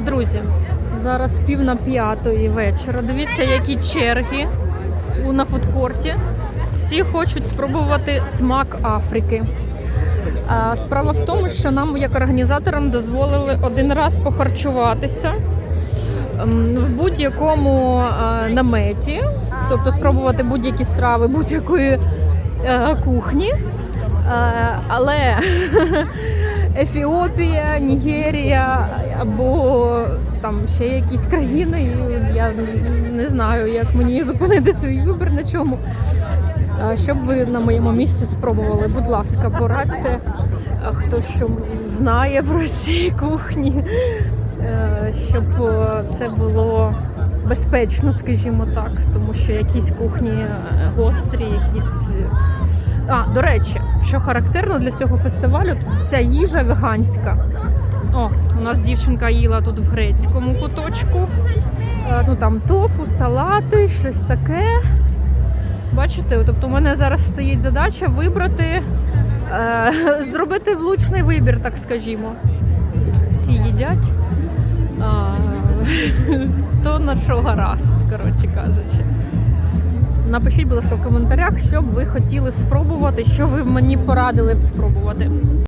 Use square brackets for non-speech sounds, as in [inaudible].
Друзі, зараз пів на п'ятої вечора. Дивіться, які черги у на фудкорті. Всі хочуть спробувати смак Африки. Справа в тому, що нам, як організаторам, дозволили один раз похарчуватися ем, в будь-якому е, наметі, тобто спробувати будь-які страви будь-якої е, кухні. Е, Але [laughs] Ефіопія, Нігерія або там ще якісь країни, і я не знаю, як мені зупинити свій вибір на чому. Щоб ви на моєму місці спробували, будь ласка, порадьте, хто що знає про ці кухні, е, щоб це було безпечно, скажімо так, тому що якісь кухні гострі, якісь. А, до речі, що характерно для цього фестивалю, тут ця їжа веганська. О, у нас дівчинка їла тут в грецькому куточку. Е, Ну там тофу, салати, щось таке. Бачите, тобто у мене зараз стоїть задача вибрати, е, [laughs] зробити влучний вибір, так скажімо. Всі їдять. А, [laughs] то на що гаразд, коротше кажучи. Напишіть, будь ласка, в коментарях, що б ви хотіли спробувати, що ви мені порадили б спробувати.